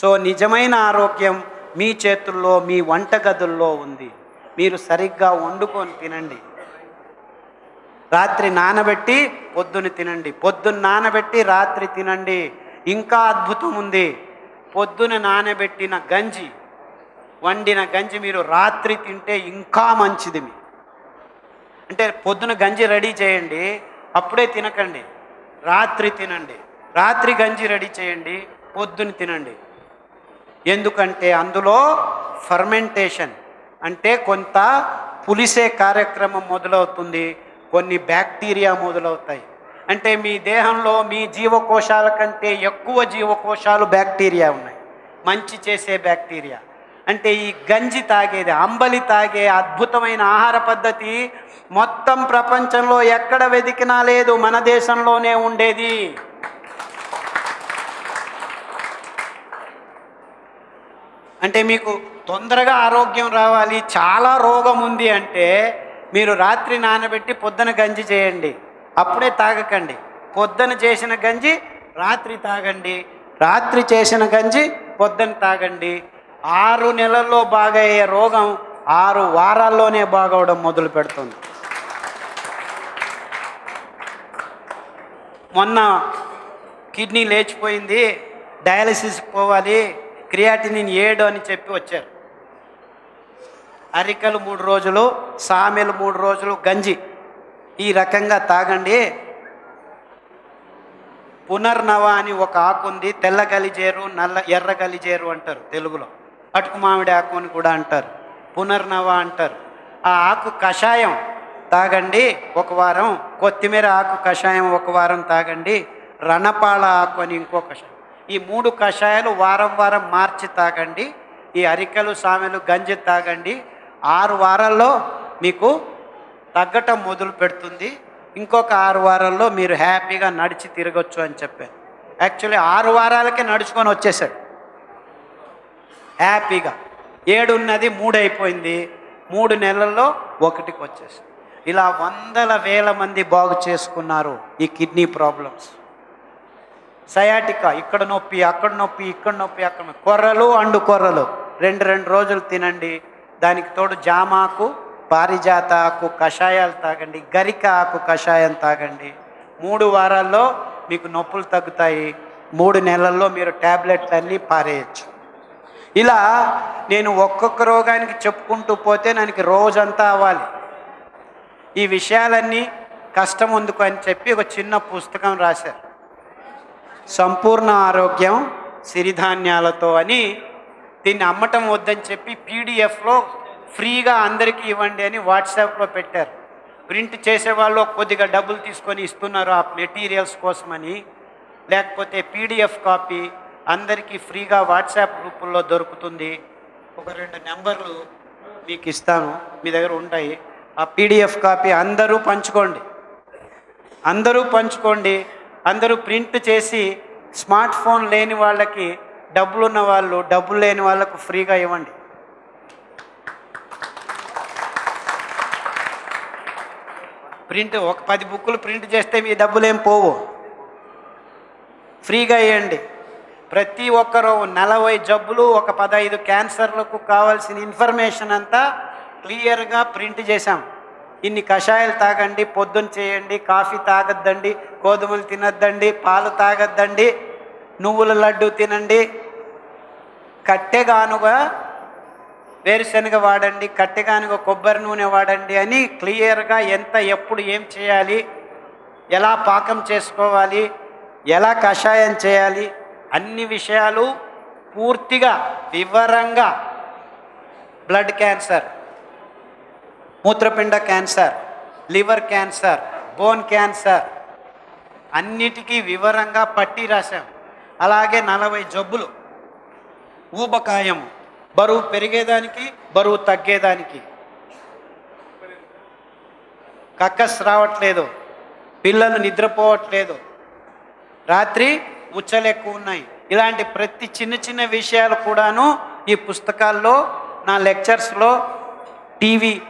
So నిజమైన ఆరోగ్యం మీ చేతుల్లో మీ వంటగదుల్లో ఉంది. మీరు సరిగ్గా వండుకొని తినండి. రాత్రి నానబెట్టి పొద్దున తినండి. పొద్దున్న నానబెట్టి రాత్రి తినండి. ఇంకా అద్భుతం ఉంది. పొద్దున నానబెట్టిన గంజి వండిన గంజి మీరు రాత్రి తింటే ఇంకా మంచిది మీ అంటే పొద్దున గంజి రెడీ చేయండి. అప్పుడే తినకండి. రాత్రి తినండి. రాత్రి గంజి రెడీ చేయండి. పొద్దున తినండి. ఎందుకంటే అందులో ఫర్మెంటేషన్ అంటే కొంత పులిసే కార్యక్రమం మొదలవుతుంది కొన్ని బ్యాక్టీరియా మొదలవుతాయి. అంటే మీ దేహంలో మీ జీవకోశాల కంటే ఎక్కువ జీవకోశాలు బ్యాక్టీరియా ఉన్నాయి. మంచి చేసే బ్యాక్టీరియా అంటే ఈ గంజి తాగేది అంబలి తాగే అద్భుతమైన ఆహార పద్ధతి మొత్తం ప్రపంచంలో ఎక్కడ వెతికినా లేదు మన దేశంలోనే ఉండేది. అంటే మీకు తొందరగా ఆరోగ్యం రావాలి చాలా రోగం ఉంది అంటే మీరు రాత్రి నానబెట్టి పొద్దున గంజి చేయండి. అప్పుడే తాగకండి. పొద్దున చేసిన గంజి రాత్రి తాగండి. రాత్రి చేసిన గంజి పొద్దున తాగండి. ఆరు నెలల్లో బాగయ్యే రోగం ఆరు వారాల్లోనే బాగవడం మొదలు పెడుతుంది. మొన్న కిడ్నీ లేచిపోయింది డయాలసిస్ పోవాలి క్రియాటినిన్ ఏడు అని చెప్పి వచ్చారు. అరికలు మూడు రోజులు సామెలు మూడు రోజులు గంజి. ఈ రకంగా తాగండి. పునర్నవ అని ఒక ఆకు ఉంది తెల్ల గలిజేరు నల్ల ఎర్ర గలిజేరు అంటారు తెలుగులో. అటుకు మామిడి ఆకు అని కూడా అంటారు. పునర్నవ అంటారు. ఆ ఆకు కషాయం తాగండి ఒక వారం. కొత్తిమీర ఆకు కషాయం ఒక వారం తాగండి. రణపాల ఆకు అని ఇంకో కషాయం. ఈ మూడు కషాయాలు వారం వారం మార్చి తాగండి ఈ అరికలు సామెలు గంజి తాగండి. ఆరు వారాల్లో మీకు తగ్గటం మొదలు పెడుతుంది. ఇంకొక ఆరు వారాల్లో మీరు హ్యాపీగా నడిచి తిరగొచ్చు అని చెప్పారు. యాక్చువల్లీ ఆరు వారాలకే నడుచుకొని వచ్చేసాడు. హ్యాపీగా. ఏడు ఉన్నది మూడు అయిపోయింది మూడు నెలల్లో ఒకటికి వచ్చేసి ఇలా వందల వేల మంది బాగు చేసుకున్నారు ఈ కిడ్నీ ప్రాబ్లమ్స్. సయాటికా ఇక్కడ నొప్పి అక్కడ నొప్పి ఇక్కడ నొప్పి అక్కడ నొప్పి. కొర్రలు అండు కొర్రలు. రెండు రెండు రోజులు తినండి. దానికి తోడు జామాకు పారిజాత ఆకు కషాయాలు తాగండి. గరిక ఆకు కషాయం తాగండి. మూడు వారాల్లో మీకు నొప్పులు తగ్గుతాయి. మూడు నెలల్లో మీరు ట్యాబ్లెట్లు అన్నీ పారేయచ్చు. ఇలా నేను ఒక్కొక్క రోగానికి చెప్పుకుంటూ పోతే నాకు రోజంతా అవ్వాలి. ఈ విషయాలన్నీ కష్టం ఎందుకు అని చెప్పి ఒక చిన్న పుస్తకం రాశారు. సంపూర్ణ ఆరోగ్యం సిరిధాన్యాలతో అని దీన్ని అమ్మటం వద్దని చెప్పి పీడిఎఫ్లో ఫ్రీగా అందరికీ ఇవ్వండి అని వాట్సాప్లో పెట్టారు. ప్రింట్ చేసేవాళ్ళు కొద్దిగా డబ్బులు తీసుకొని ఇస్తున్నారు ఆ మెటీరియల్స్ కోసమని. లేకపోతే పీడిఎఫ్ కాపీ అందరికీ ఫ్రీగా వాట్సాప్ గ్రూపుల్లో దొరుకుతుంది. ఒక రెండు నెంబర్లు మీకు ఇస్తాను. మీ దగ్గర ఉంటాయి. ఆ పీడిఎఫ్ కాపీ అందరూ పంచుకోండి. అందరూ పంచుకోండి. అందరూ ప్రింట్ చేసి స్మార్ట్ ఫోన్ లేని వాళ్ళకి డబ్బులు ఉన్న వాళ్ళు డబ్బులు లేని వాళ్ళకు ఫ్రీగా ఇవ్వండి. ప్రింట్ ఒక పది బుక్కులు ప్రింట్ చేస్తే మీ డబ్బులు ఏం పోవు. ఫ్రీగా ఇవ్వండి. ప్రతి ఒక్కరూ నలభై జబ్బులు ఒక పదహైదు క్యాన్సర్లకు కావాల్సిన ఇన్ఫర్మేషన్ అంతా క్లియర్గా ప్రింట్ చేశాం. ఇన్ని కషాయాలు తాగండి పొద్దున చేయండి కాఫీ తాగొద్దండి గోధుమలు తినద్దండి పాలు తాగొద్దండి నువ్వుల లడ్డు తినండి కట్టెగానుగా వేరుశనగ వాడండి కట్టెగానుగా కొబ్బరి నూనె వాడండి అని క్లియర్గా ఎంత ఎప్పుడు ఏం చేయాలి ఎలా పాకం చేసుకోవాలి ఎలా కషాయం చేయాలి అన్ని విషయాలు పూర్తిగా వివరంగా బ్లడ్ క్యాన్సర్. మూత్రపిండ cancer liver cancer bone cancer. అన్నిటికీ వివరంగా పట్టి రాశాం. అలాగే నలభై జబ్బులు. ఊబకాయం బరువు పెరిగేదానికి బరువు తగ్గేదానికి. కక్కస్ రావట్లేదు. పిల్లలు నిద్రపోవట్లేదు. రాత్రి ఉచ్చలు ఎక్కువ ఉన్నాయి. ఇలాంటి ప్రతి చిన్న చిన్న విషయాలు కూడాను ఈ పుస్తకాల్లో నా లెక్చర్స్లో టీవీ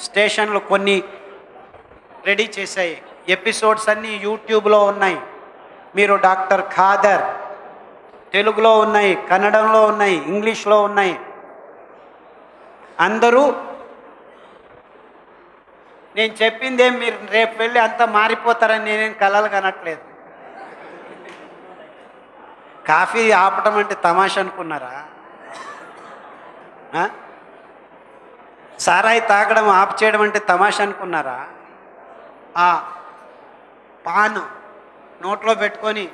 స్టేషన్లు కొన్ని రెడీ చేశాయి. ఎపిసోడ్స్ అన్నీ యూట్యూబ్లో ఉన్నాయి. మీరు డాక్టర్ ఖాదర్ తెలుగులో ఉన్నాయి కన్నడంలో ఉన్నాయి ఇంగ్లీష్లో ఉన్నాయి. అందరూ నేను చెప్పిందేం మీరు రేపు వెళ్ళి అంతా మారిపోతారని నేనేం కలలు కనట్లేదు. కాఫీ ఆపటం అంటే తమాష అనుకున్నారా? సారాయి తాగడం ఆపు చేయడం అంటే తమాషా అనుకున్నారా? ఆ పాన్ నోట్లో పెట్టుకొని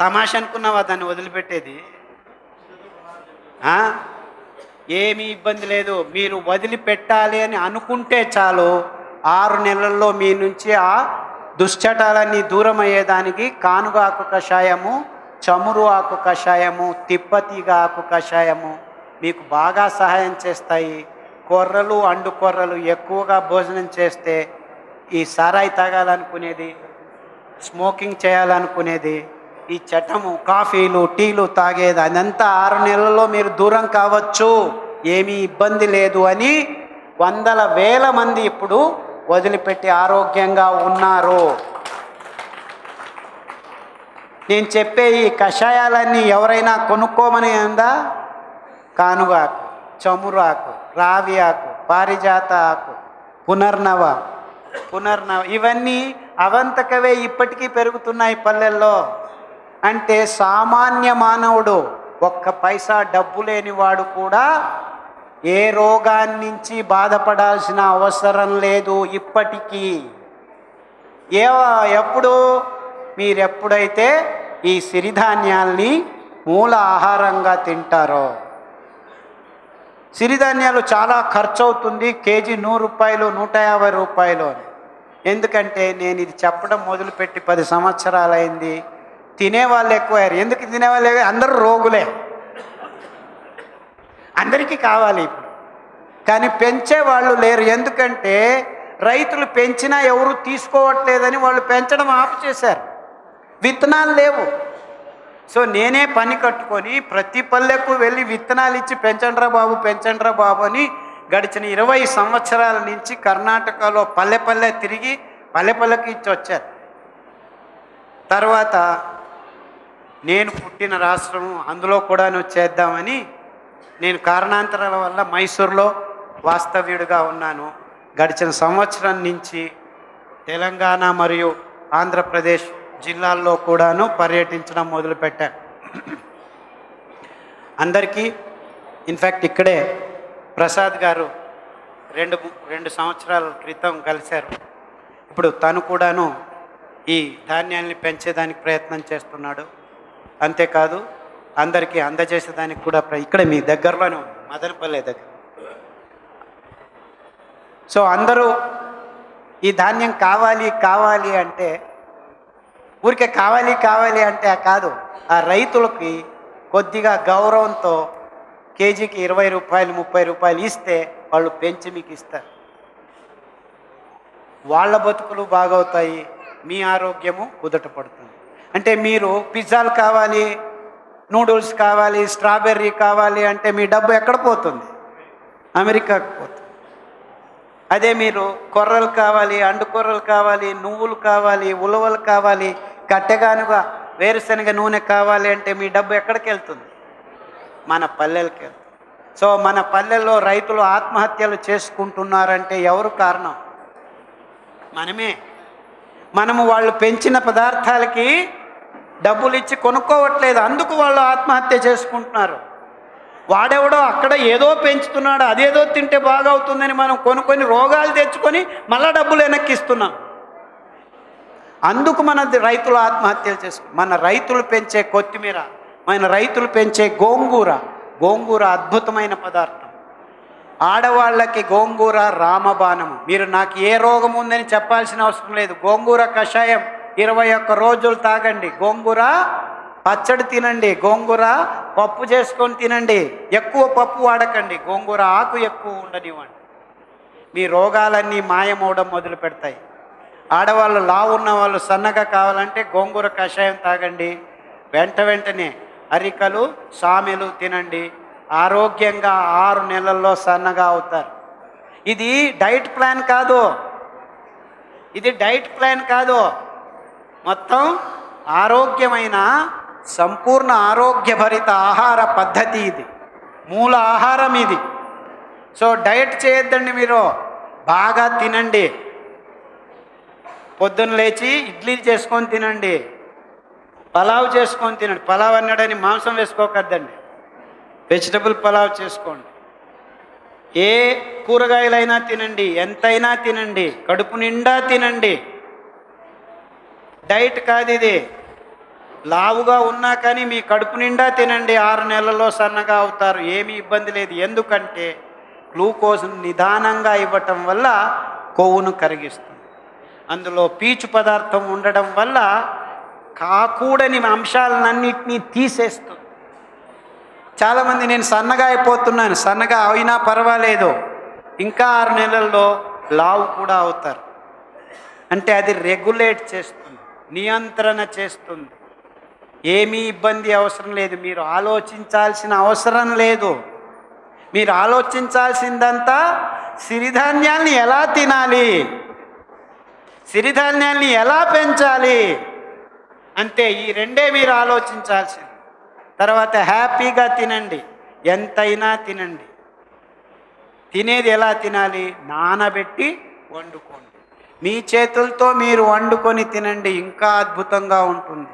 తమాష అనుకున్నావా దాన్ని వదిలిపెట్టేది? ఏమీ ఇబ్బంది లేదు. మీరు వదిలిపెట్టాలి అని అనుకుంటే చాలు. ఆరు నెలల్లో మీ నుంచి ఆ దుశ్చటాలన్నీ దూరం అయ్యేదానికి కానుగ ఆకు కషాయము చమురు ఆకు కషాయము తిప్పతీగ ఆకు కషాయము మీకు బాగా సహాయం చేస్తాయి. కొర్రలు అండు కొర్రలు ఎక్కువగా భోజనం చేస్తే ఈ సారాయి తాగాలనుకునేది స్మోకింగ్ చేయాలనుకునేది ఈ చట్టము కాఫీలు టీలు తాగేది అదంతా ఆరు నెలల్లో మీరు దూరం కావచ్చు. ఏమీ ఇబ్బంది లేదు అని వందల వేల మంది ఇప్పుడు వదిలిపెట్టి ఆరోగ్యంగా ఉన్నారు. నేను చెప్పే ఈ కషాయాలన్నీ ఎవరైనా కొనుక్కోమని ఉందా కానుగాకు చమురాకు. రావి ఆకు పారిజాత ఆకు పునర్నవ పునర్నవ. ఇవన్నీ అవంతకవే ఇప్పటికీ పెరుగుతున్నాయి పల్లెల్లో. అంటే సామాన్య మానవుడు ఒక్క పైసా డబ్బు లేనివాడు కూడా ఏ రోగాన్నించి బాధపడాల్సిన అవసరం లేదు ఇప్పటికీ. ఏ ఎప్పుడు? మీరెప్పుడైతే ఈ సిరిధాన్యాల్ని మూల ఆహారంగా తింటారో. సిరిధాన్యాలు చాలా ఖర్చు అవుతుంది కేజీ నూరు రూపాయలు నూట యాభై రూపాయలు అని. ఎందుకంటే నేను ఇది చెప్పడం మొదలుపెట్టి పది సంవత్సరాలైంది. తినేవాళ్ళు ఎక్కువయ్యారు. ఎందుకు తినేవాళ్ళు? అందరూ రోగులే. అందరికీ కావాలి ఇప్పుడు. కానీ పెంచే వాళ్ళు లేరు. ఎందుకంటే రైతులు పెంచినా ఎవరు తీసుకోవట్లేదని వాళ్ళు పెంచడం ఆపు చేశారు విత్తనాలు లేవు. సో నేనే పని కట్టుకొని ప్రతి పల్లెకు వెళ్ళి విత్తనాలు ఇచ్చి పెంచండ్రా బాబు పెంచండ్రా బాబు అని గడిచిన ఇరవై సంవత్సరాల నుంచి కర్ణాటకలో పల్లె పల్లె తిరిగి పల్లె పల్లెకి ఇచ్చి వచ్చారు. తర్వాత నేను పుట్టిన రాష్ట్రం అందులో కూడాను చేద్దామని నేను కారణాంతరాల వల్ల మైసూర్లో వాస్తవ్యుడిగా ఉన్నాను. గడిచిన సంవత్సరం నుంచి తెలంగాణ మరియు ఆంధ్రప్రదేశ్ జిల్లాల్లో కూడాను పర్యటించడం మొదలుపెట్టారు అందరికీ ఇన్ఫ్యాక్ట్ ఇక్కడే ప్రసాద్ గారు రెండు రెండు సంవత్సరాల క్రితం కలిశారు. ఇప్పుడు తను కూడాను ఈ ధాన్యాన్ని పెంచేదానికి ప్రయత్నం చేస్తున్నాడు. అంతేకాదు అందరికీ అందజేసేదానికి కూడా ఇక్కడ మీ దగ్గరలోనే ఉంది మదనపల్లె దగ్గర. సో అందరూ ఈ ధాన్యం కావాలి కావాలి అంటే ఊరికే కావాలి కావాలి అంటే కాదు. ఆ రైతులకి కొద్దిగా గౌరవంతో కేజీకి ఇరవై రూపాయలు ముప్పై రూపాయలు ఇస్తే వాళ్ళు పెంచి మీకు ఇస్తారు. వాళ్ళ బతుకులు బాగవుతాయి మీ ఆరోగ్యము కుదట పడుతుంది. అంటే మీరు పిజ్జాలు కావాలి నూడిల్స్ కావాలి స్ట్రాబెర్రీ కావాలి అంటే మీ డబ్బు ఎక్కడ పోతుంది? అమెరికాకు పోతుంది. అదే మీరు కొర్రలు కావాలి అండు కొర్రలు కావాలి నువ్వులు కావాలి ఉలవలు కావాలి కట్టెగానుగా వేరుశనగ నూనె కావాలి అంటే మీ డబ్బు ఎక్కడికి వెళ్తుంది మన పల్లెలకి వెళ్తుంది. సో మన పల్లెల్లో రైతులు ఆత్మహత్యలు చేసుకుంటున్నారంటే ఎవరు కారణం? మనమే. మనము వాళ్ళు పెంచిన పదార్థాలకి డబ్బులు ఇచ్చి కొనుక్కోవట్లేదు. అందుకు వాళ్ళు ఆత్మహత్య చేసుకుంటున్నారు. వాడెవడో అక్కడ ఏదో పెంచుతున్నాడు అదేదో తింటే బాగవుతుందని మనం కొనుక్కొని రోగాలు తెచ్చుకొని మళ్ళా డబ్బులు వెనక్కిస్తున్నాం. అందుకు మన రైతులు ఆత్మహత్యలు చేసుకు మన రైతులు పెంచే కొత్తిమీర మన రైతులు పెంచే గోంగూర గోంగూర అద్భుతమైన పదార్థం. ఆడవాళ్ళకి గోంగూర రామబాణము. మీరు నాకు ఏ రోగం ఉందని చెప్పాల్సిన అవసరం లేదు. గోంగూర కషాయం ఇరవై ఒక్క రోజులు తాగండి. గోంగూర పచ్చడి తినండి. గోంగూర పప్పు చేసుకొని తినండి. ఎక్కువ పప్పు వాడకండి. గోంగూర ఆకు ఎక్కువ ఉండనివ్వండి. మీ రోగాలన్నీ మాయమవడం మొదలు పెడతాయి ఆడవాళ్ళు లావు ఉన్న వాళ్ళు సన్నగా కావాలంటే గోంగూర కషాయం తాగండి. వెంట వెంటనే అరికలు సామెలు తినండి. ఆరోగ్యంగా ఆరు నెలల్లో సన్నగా అవుతారు. ఇది డైట్ ప్లాన్ కాదు. ఇది డైట్ ప్లాన్ కాదు. మొత్తం ఆరోగ్యమైన సంపూర్ణ ఆరోగ్యభరిత ఆహార పద్ధతి ఇది. మూల ఆహారం ఇది. సో డైట్ చేయొద్దండి మీరు. బాగా తినండి. పొద్దున్న లేచి ఇడ్లీ చేసుకొని తినండి. పలావ్ చేసుకొని తినండి. పలావ్ అన్నాడని మాంసం వేసుకోకద్దండి వెజిటబుల్ పలావ్ చేసుకోండి. ఏ కూరగాయలైనా తినండి. ఎంతైనా తినండి. కడుపు నిండా తినండి. డైట్ కాదు ఇది. లావుగా ఉన్నా కానీ మీ కడుపు నిండా తినండి. ఆరు నెలల్లో సన్నగా అవుతారు. ఏమీ ఇబ్బంది లేదు. ఎందుకంటే గ్లూకోజ్ నిదానంగా ఇవ్వటం వల్ల కొవ్వును కరిగిస్తుంది. అందులో పీచు పదార్థం ఉండడం వల్ల కాకూడని అంశాలన్నింటినీ తీసేస్తుంది. చాలామంది నేను సన్నగా అయిపోతున్నాను సన్నగా అయినా పర్వాలేదు. ఇంకా ఆరు నెలల్లో లావు కూడా అవుతారు. అంటే అది రెగ్యులేట్ చేస్తుంది నియంత్రణ చేస్తుంది. ఏమీ ఇబ్బంది అవసరం లేదు మీరు ఆలోచించాల్సిన అవసరం లేదు. మీరు ఆలోచించాల్సిందంతా సిరిధాన్యాల్ని ఎలా తినాలి? సిరిధాన్యాల్ని ఎలా పెంచాలి? అంతే ఈ రెండే మీరు ఆలోచించాల్సింది. తర్వాత హ్యాపీగా తినండి. ఎంతైనా తినండి. తినేది ఎలా తినాలి? నానబెట్టి వండుకోండి. మీ చేతులతో మీరు వండుకొని తినండి. ఇంకా అద్భుతంగా ఉంటుంది.